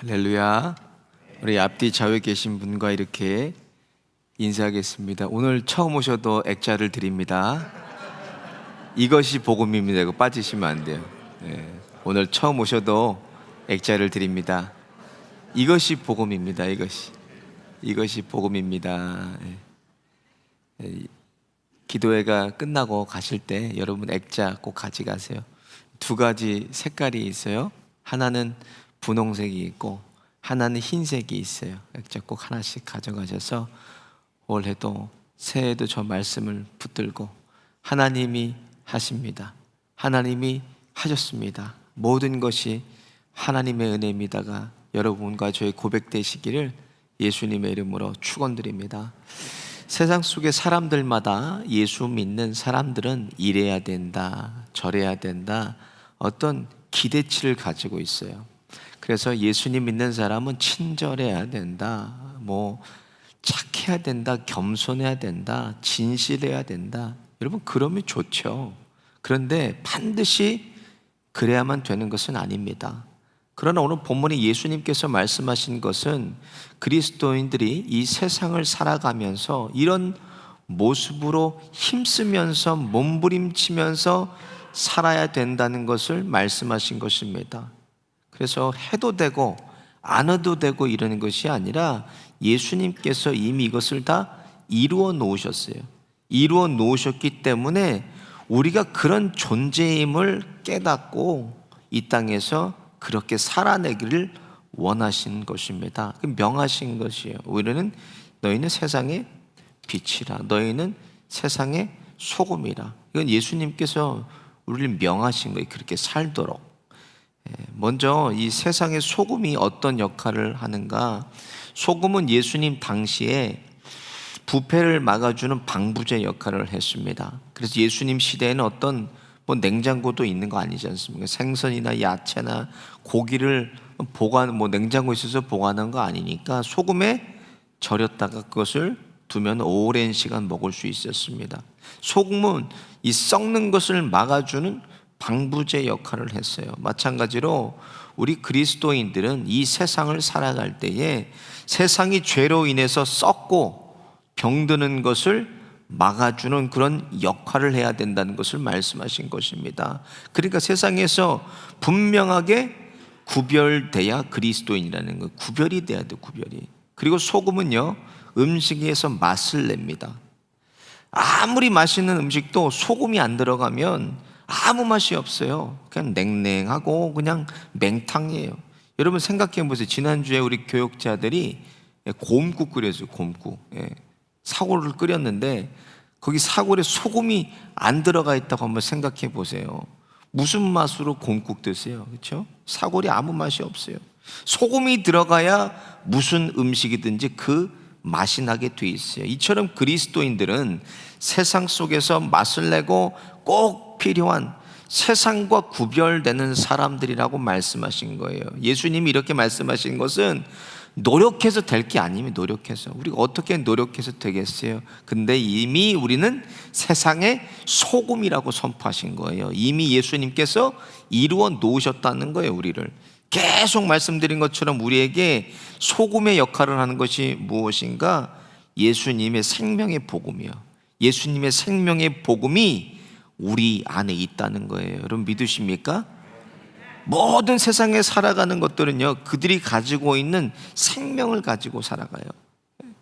할렐루야. 우리 앞뒤 좌우에 계신 분과 이렇게 인사하겠습니다. 오늘 처음 오셔도 액자를 드립니다. 이것이 복음입니다. 이거 빠지시면 안 돼요. 예. 오늘 처음 오셔도 액자를 드립니다. 이것이 복음입니다. 이것이 이것이 복음입니다. 예. 예. 기도회가 끝나고 가실 때 여러분 액자 꼭 가져가세요. 두 가지 색깔이 있어요. 하나는 분홍색이 있고 하나는 흰색이 있어요. 액자 꼭 하나씩 가져가셔서 올해도 새해에도 저 말씀을 붙들고 하나님이 하십니다. 하나님이 하셨습니다. 모든 것이 하나님의 은혜입니다가 여러분과 저의 고백되시기를 예수님의 이름으로 축원드립니다. 세상 속의 사람들마다 예수 믿는 사람들은 이래야 된다, 저래야 된다, 어떤 기대치를 가지고 있어요. 그래서 예수님 믿는 사람은 친절해야 된다, 뭐 착해야 된다, 겸손해야 된다, 진실해야 된다. 여러분 그러면 좋죠. 그런데 반드시 그래야만 되는 것은 아닙니다. 그러나 오늘 본문에 예수님께서 말씀하신 것은 그리스도인들이 이 세상을 살아가면서 이런 모습으로 힘쓰면서 몸부림치면서 살아야 된다는 것을 말씀하신 것입니다. 그래서 해도 되고 안 해도 되고 이러는 것이 아니라 예수님께서 이미 이것을 다 이루어 놓으셨어요. 이루어 놓으셨기 때문에 우리가 그런 존재임을 깨닫고 이 땅에서 그렇게 살아내기를 원하신 것입니다. 그 명하신 것이에요. 우리는 너희는 세상의 빛이라. 너희는 세상의 소금이라. 이건 예수님께서 우리를 명하신 거예요. 그렇게 살도록. 예, 먼저 이 세상의 소금이 어떤 역할을 하는가? 소금은 예수님 당시에 부패를 막아주는 방부제 역할을 했습니다. 그래서 예수님 시대에는 어떤 뭐 냉장고도 있는 거 아니지 않습니까? 생선이나 야채나 고기를 보관, 뭐 냉장고에 있어서 보관한 거 아니니까 소금에 절였다가 그것을 두면 오랜 시간 먹을 수 있었습니다. 소금은 이 썩는 것을 막아주는 방부제 역할을 했어요. 마찬가지로 우리 그리스도인들은 이 세상을 살아갈 때에 세상이 죄로 인해서 썩고 병드는 것을 막아주는 그런 역할을 해야 된다는 것을 말씀하신 것입니다. 그러니까 세상에서 분명하게 구별돼야 그리스도인이라는 거 구별이 돼야 돼 구별이. 그리고 소금은요 음식에서 맛을 냅니다. 아무리 맛있는 음식도 소금이 안 들어가면 아무 맛이 없어요. 그냥 냉랭하고 그냥 맹탕이에요. 여러분 생각해 보세요. 지난주에 우리 교육자들이 곰국 끓여줘요. 곰국. 예. 사골을 끓였는데 거기 사골에 소금이 안 들어가 있다고 한번 생각해 보세요. 무슨 맛으로 곰국 드세요? 그렇죠? 사골이 아무 맛이 없어요. 소금이 들어가야 무슨 음식이든지 그 맛이 나게 돼 있어요. 이처럼 그리스도인들은 세상 속에서 맛을 내고 꼭 필요한 세상과 구별되는 사람들이라고 말씀하신 거예요. 예수님이 이렇게 말씀하신 것은 노력해서 될 게 아니면 노력해서 우리가 어떻게 노력해서 되겠어요? 근데 이미 우리는 세상의 소금이라고 선포하신 거예요. 이미 예수님께서 이루어 놓으셨다는 거예요, 우리를. 계속 말씀드린 것처럼 우리에게 소금의 역할을 하는 것이 무엇인가? 예수님의 생명의 복음이요. 예수님의 생명의 복음이 우리 안에 있다는 거예요. 여러분 믿으십니까? 모든 세상에 살아가는 것들은요, 그들이 가지고 있는 생명을 가지고 살아가요.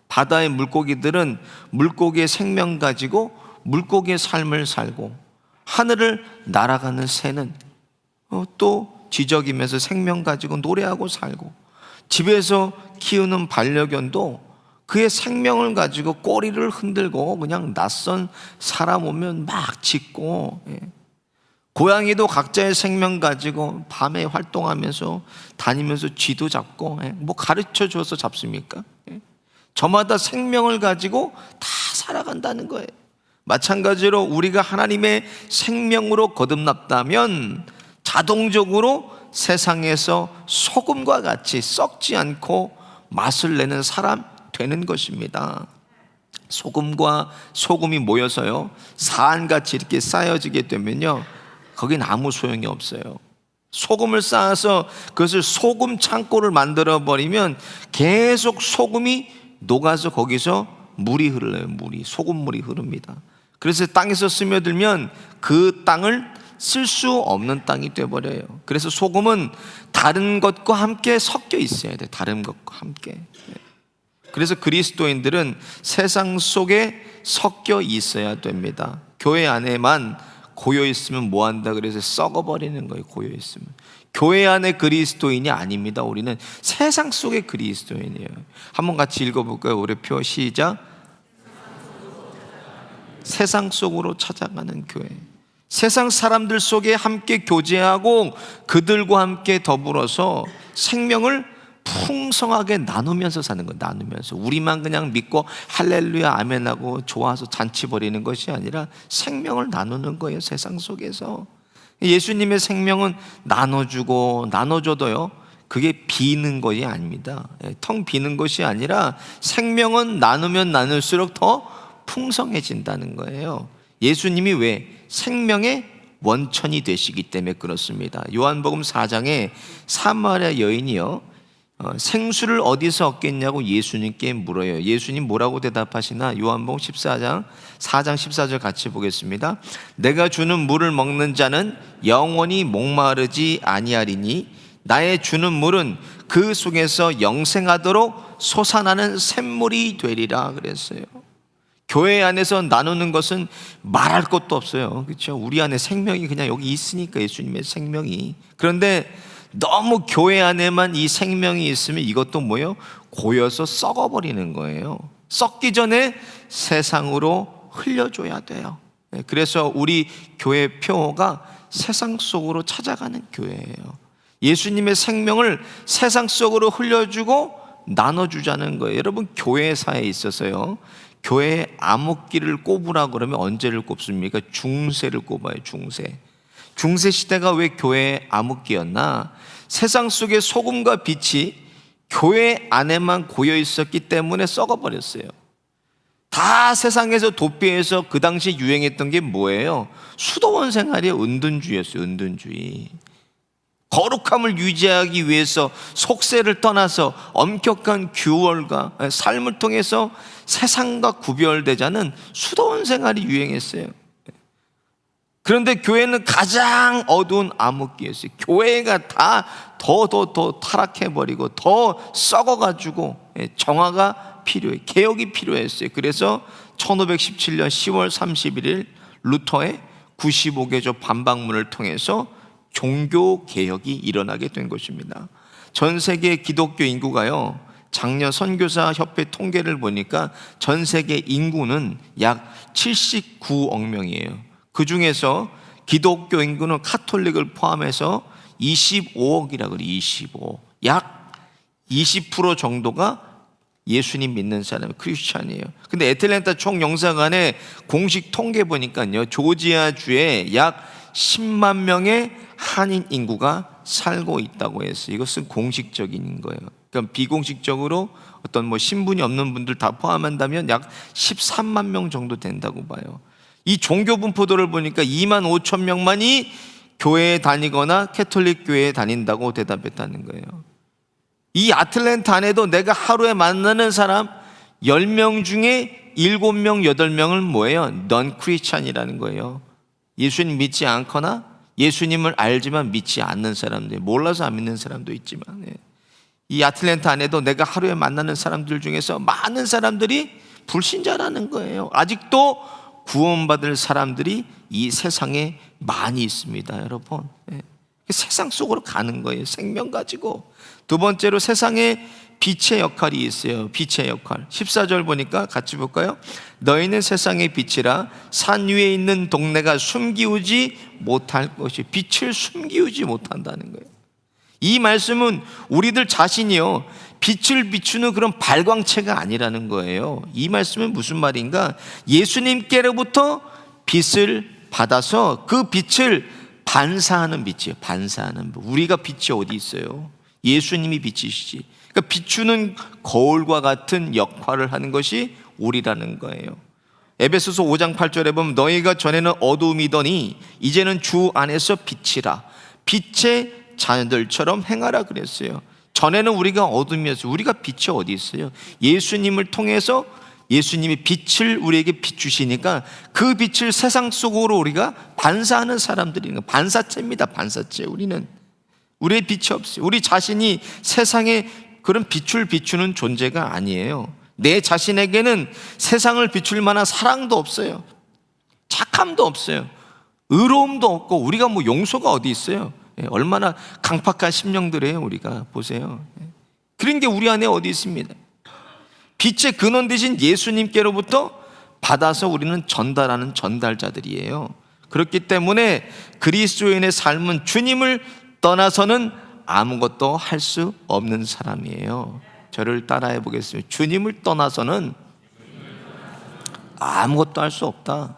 바다의 물고기들은 물고기의 생명 가지고 물고기의 삶을 살고, 하늘을 날아가는 새는 어, 또 지적이면서 생명 가지고 노래하고 살고, 집에서 키우는 반려견도 그의 생명을 가지고 꼬리를 흔들고 그냥 낯선 사람 오면 막 짖고, 예. 고양이도 각자의 생명 가지고 밤에 활동하면서 다니면서 쥐도 잡고 예, 뭐 가르쳐 줘서 잡습니까? 예. 저마다 생명을 가지고 다 살아간다는 거예요. 마찬가지로 우리가 하나님의 생명으로 거듭났다면 자동적으로 세상에서 소금과 같이 썩지 않고 맛을 내는 사람 되는 것입니다. 소금과 소금이 모여서요, 사안같이 이렇게 쌓여지게 되면요, 거긴 아무 소용이 없어요. 소금을 쌓아서 그것을 소금 창고를 만들어 버리면 계속 소금이 녹아서 거기서 물이 흘러요. 물이 소금물이 흐릅니다. 그래서 땅에서 스며들면 그 땅을 쓸 수 없는 땅이 돼 버려요. 그래서 소금은 다른 것과 함께 섞여 있어야 돼. 다른 것과 함께. 그래서 그리스도인들은 세상 속에 섞여 있어야 됩니다. 교회 안에만 고여 있으면 뭐 한다 그래서 썩어 버리는 거예요. 고여 있으면. 교회 안에 그리스도인이 아닙니다. 우리는 세상 속의 그리스도인이에요. 한번 같이 읽어 볼까요? 우리 표 시작. 세상 속으로 찾아가는 교회. 세상 사람들 속에 함께 교제하고 그들과 함께 더불어서 생명을 풍성하게 나누면서 사는 거 나누면서 우리만 그냥 믿고 할렐루야 아멘하고 좋아서 잔치 벌이는 것이 아니라 생명을 나누는 거예요 세상 속에서. 예수님의 생명은 나눠주고 나눠줘도요 그게 비는 것이 아닙니다. 예, 텅 비는 것이 아니라 생명은 나누면 나눌수록 더 풍성해진다는 거예요. 예수님이 왜 생명의 원천이 되시기 때문에 그렇습니다. 요한복음 4장에 사마리아 여인이요 어, 생수를 어디서 얻겠냐고 예수님께 물어요. 예수님 뭐라고 대답하시나? 요한복음 14장 4장 14절 같이 보겠습니다. 내가 주는 물을 먹는 자는 영원히 목마르지 아니하리니 나의 주는 물은 그 속에서 영생하도록 솟아나는 샘물이 되리라 그랬어요. 교회 안에서 나누는 것은 말할 것도 없어요. 그렇죠? 우리 안에 생명이 그냥 여기 있으니까 예수님의 생명이. 그런데 너무 교회 안에만 이 생명이 있으면 이것도 뭐예요? 고여서 썩어버리는 거예요. 썩기 전에 세상으로 흘려줘야 돼요. 네, 그래서 우리 교회 표가 세상 속으로 찾아가는 교회예요. 예수님의 생명을 세상 속으로 흘려주고 나눠주자는 거예요. 여러분 교회사에 있어서요. 교회 암흑기를 꼽으라 그러면 언제를 꼽습니까? 중세를 꼽아요. 중세. 중세 시대가 왜 교회의 암흑기였나? 세상 속의 소금과 빛이 교회 안에만 고여 있었기 때문에 썩어버렸어요. 다 세상에서 도피해서 그 당시 유행했던 게 뭐예요? 수도원 생활이 은둔주의였어요. 은둔주의. 거룩함을 유지하기 위해서 속세를 떠나서 엄격한 규월과 삶을 통해서 세상과 구별되자는 수도원 생활이 유행했어요. 그런데 교회는 가장 어두운 암흑기였어요. 교회가 다 더 더 더 타락해버리고 더 썩어가지고 예, 정화가 필요해. 개혁이 필요했어요. 그래서 1517년 10월 31일 루터의 95개조 반박문을 통해서 종교 개혁이 일어나게 된 것입니다. 전 세계 기독교 인구가요. 작년 선교사 협회 통계를 보니까 전 세계 인구는 약 79억 명이에요. 그 중에서 기독교 인구는 카톨릭을 포함해서 25억이라 그래 25. 약 20% 정도가 예수님 믿는 사람 크리스찬이에요. 근데 애틀랜타 총영사관의 공식 통계 보니까요. 조지아 주에 약 10만 명의 한인 인구가 살고 있다고 했어요. 이것은 공식적인 거예요. 그러니까 비공식적으로 어떤 뭐 신분이 없는 분들 다 포함한다면 약 13만 명 정도 된다고 봐요. 이 종교 분포도를 보니까 2만 5천 명만이 교회에 다니거나 캐톨릭 교회에 다닌다고 대답했다는 거예요. 이 아틀랜타 안에도 내가 하루에 만나는 사람 10명 중에 7명, 8명은 뭐예요? 넌 크리스찬이라는 거예요. 예수님 믿지 않거나 예수님을 알지만 믿지 않는 사람들, 몰라서 안 믿는 사람도 있지만 예. 이 아틀랜타 안에도 내가 하루에 만나는 사람들 중에서 많은 사람들이 불신자라는 거예요. 아직도 구원받을 사람들이 이 세상에 많이 있습니다, 여러분. 예. 세상 속으로 가는 거예요. 생명 가지고. 두 번째로 세상에 빛의 역할이 있어요. 빛의 역할. 14절 보니까 같이 볼까요? 너희는 세상의 빛이라 산 위에 있는 동네가 숨기우지 못할 것이 빛을 숨기우지 못한다는 거예요. 이 말씀은 우리들 자신이요. 빛을 비추는 그런 발광체가 아니라는 거예요. 이 말씀은 무슨 말인가? 예수님께로부터 빛을 받아서 그 빛을 반사하는 빛이에요. 반사하는 빛. 우리가 빛이 어디 있어요? 예수님이 빛이시지. 그러니까 비추는 거울과 같은 역할을 하는 것이 우리라는 거예요. 에베소서 5장 8절에 보면 너희가 전에는 어두움이더니 이제는 주 안에서 빛이라. 빛의 자녀들처럼 행하라 그랬어요. 전에는 우리가 어둠이었어요. 우리가 빛이 어디 있어요? 예수님을 통해서 예수님이 빛을 우리에게 비추시니까 그 빛을 세상 속으로 우리가 반사하는 사람들이 있는 거예요. 반사체입니다. 반사체. 우리는 우리의 빛이 없어요. 우리 자신이 세상에 그런 빛을 비추는 존재가 아니에요. 내 자신에게는 세상을 비출 만한 사랑도 없어요. 착함도 없어요. 의로움도 없고 우리가 뭐 용서가 어디 있어요? 예, 얼마나 강팍한 심령들이에요, 우리가 보세요. 예. 그런 게 우리 안에 어디 있습니다. 빛의 근원 되신 예수님께로부터 받아서 우리는 전달하는 전달자들이에요. 그렇기 때문에 그리스도인의 삶은 주님을 떠나서는 아무것도 할 수 없는 사람이에요. 저를 따라해 보겠습니다. 주님을 떠나서는 아무것도 할 수 없다.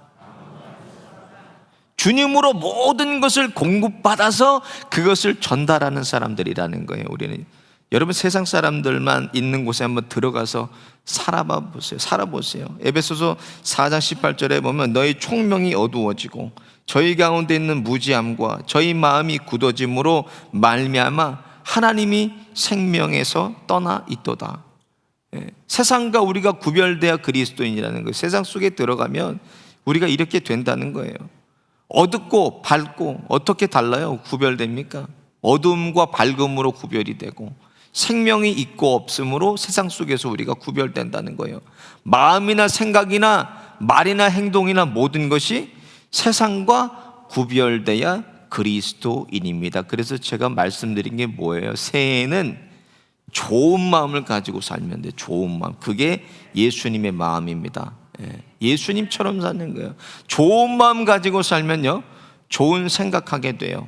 주님으로 모든 것을 공급받아서 그것을 전달하는 사람들이라는 거예요. 우리는 여러분 세상 사람들만 있는 곳에 한번 들어가서 살아봐 보세요. 살아보세요. 에베소서 4장 18절에 보면 너희 총명이 어두워지고 저희 가운데 있는 무지함과 저희 마음이 굳어짐으로 말미암아 하나님이 생명에서 떠나 있도다. 예, 세상과 우리가 구별돼야 그리스도인이라는 거예요. 세상 속에 들어가면 우리가 이렇게 된다는 거예요. 어둡고 밝고 어떻게 달라요? 구별됩니까? 어둠과 밝음으로 구별이 되고 생명이 있고 없음으로 세상 속에서 우리가 구별된다는 거예요. 마음이나 생각이나 말이나 행동이나 모든 것이 세상과 구별돼야 그리스도인입니다. 그래서 제가 말씀드린 게 뭐예요? 새해에는 좋은 마음을 가지고 살면 돼. 좋은 마음. 그게 예수님의 마음입니다. 예. 예수님처럼 사는 거예요. 좋은 마음 가지고 살면요. 좋은 생각하게 돼요.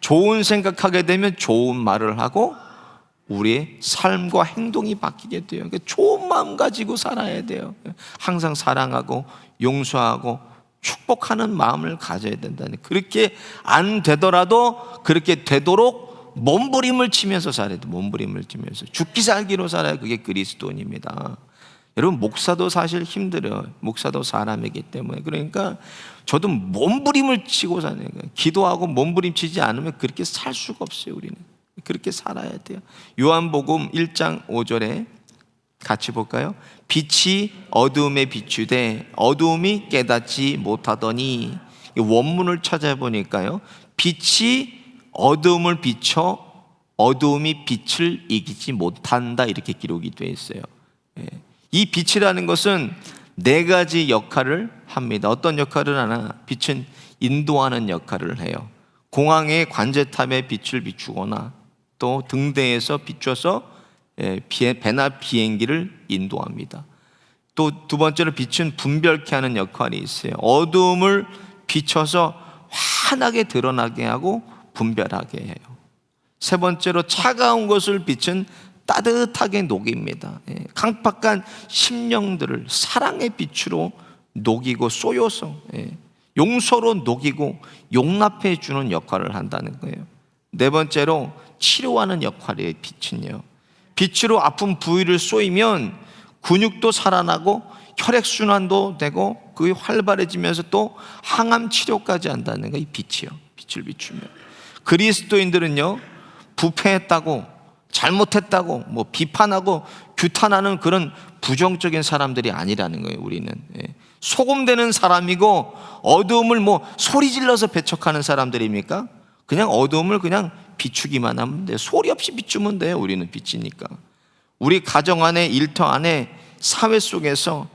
좋은 생각하게 되면 좋은 말을 하고 우리의 삶과 행동이 바뀌게 돼요. 그러니까 좋은 마음 가지고 살아야 돼요. 항상 사랑하고 용서하고 축복하는 마음을 가져야 된다는. 그렇게 안 되더라도 그렇게 되도록 몸부림을 치면서 살아야 돼. 몸부림을 치면서 죽기 살기로 살아야 그게 그리스도인입니다. 여러분 목사도 사실 힘들어요. 목사도 사람이기 때문에 그러니까 저도 몸부림을 치고 사는 거예요. 기도하고 몸부림치지 않으면 그렇게 살 수가 없어요. 우리는 그렇게 살아야 돼요. 요한복음 1장 5절에 같이 볼까요? 빛이 어두움에 비추되 어두움이 깨닫지 못하더니 원문을 찾아보니까요. 빛이 어두움을 비춰 어두움이 빛을 이기지 못한다 이렇게 기록이 되어 있어요. 예. 이 빛이라는 것은 네 가지 역할을 합니다. 어떤 역할을 하나? 빛은 인도하는 역할을 해요. 공항의 관제탑에 빛을 비추거나 또 등대에서 비춰서 예, 배나 비행기를 인도합니다. 또 두 번째로 빛은 분별케 하는 역할이 있어요. 어두움을 비춰서 환하게 드러나게 하고 분별하게 해요. 세 번째로 차가운 것을 빛은 따뜻하게 녹입니다. 예, 강팍한 심령들을 사랑의 빛으로 녹이고 쏘여서 예, 용서로 녹이고 용납해 주는 역할을 한다는 거예요. 네 번째로 치료하는 역할이에요. 빛은요. 빛으로 아픈 부위를 쏘이면 근육도 살아나고 혈액 순환도 되고 그게 활발해지면서 또 항암 치료까지 한다는 거 이 빛이요. 빛을 비추면 그리스도인들은요 부패했다고 잘못했다고 뭐 비판하고 규탄하는 그런 부정적인 사람들이 아니라는 거예요. 우리는 예. 소금되는 사람이고 어두움을 뭐 소리 질러서 배척하는 사람들입니까? 그냥 어두움을 그냥 비추기만 하면 돼. 소리 없이 비추면 돼요. 우리는 빛이니까. 우리 가정 안에 일터 안에 사회 속에서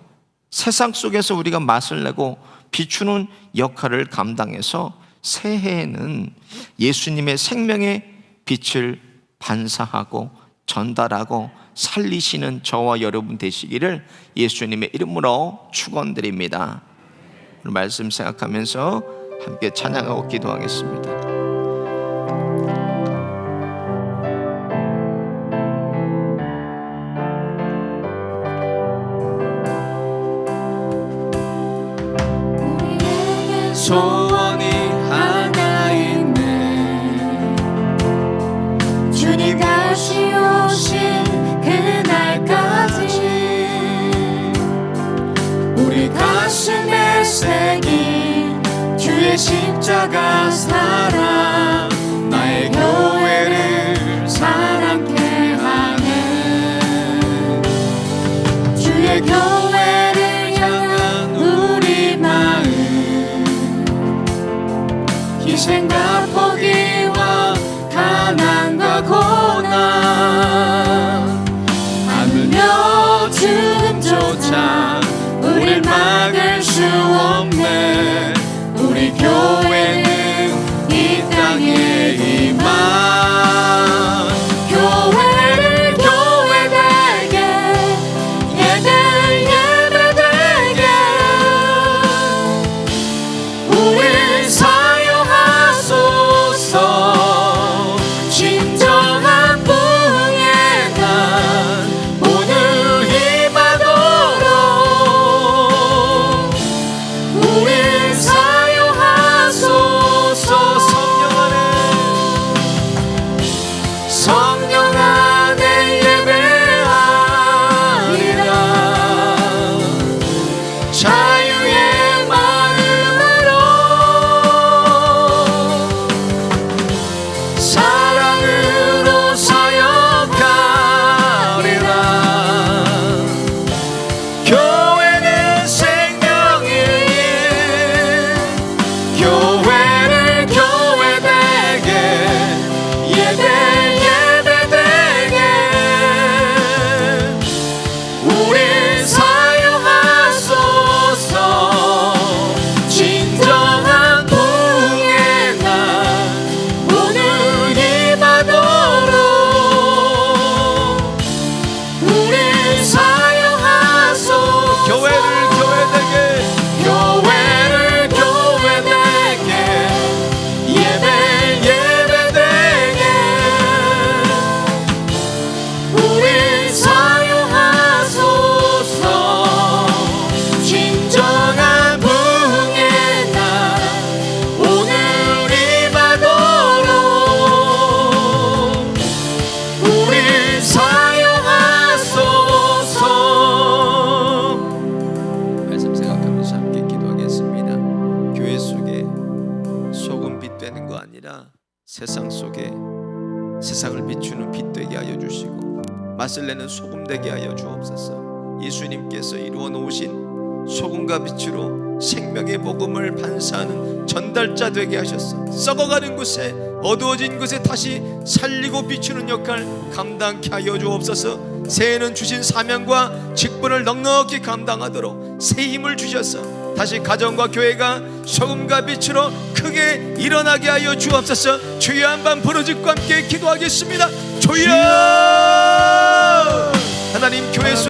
세상 속에서 우리가 맛을 내고 비추는 역할을 감당해서 새해에는 예수님의 생명의 빛을 반사하고 전달하고 살리시는 저와 여러분 되시기를 예수님의 이름으로 축원드립니다. 오늘 말씀 생각하면서 함께 찬양하고 기도하겠습니다. 소 맛을 내는 소금 되게 하여 주옵소서. 예수님께서 이루어 놓으신 소금과 빛으로 생명의 복음을 반사하는 전달자 되게 하셨어. 썩어가는 곳에 어두워진 곳에 다시 살리고 비추는 역할 감당케 하여 주옵소서. 새해는 주신 사명과 직분을 넉넉히 감당하도록 새 힘을 주셔서 다시 가정과 교회가 소금과 빛으로 크게 일어나게 하여 주옵소서. 주의 한밤 부르짖과 함께 기도하겠습니다. 주여! 하나님 교회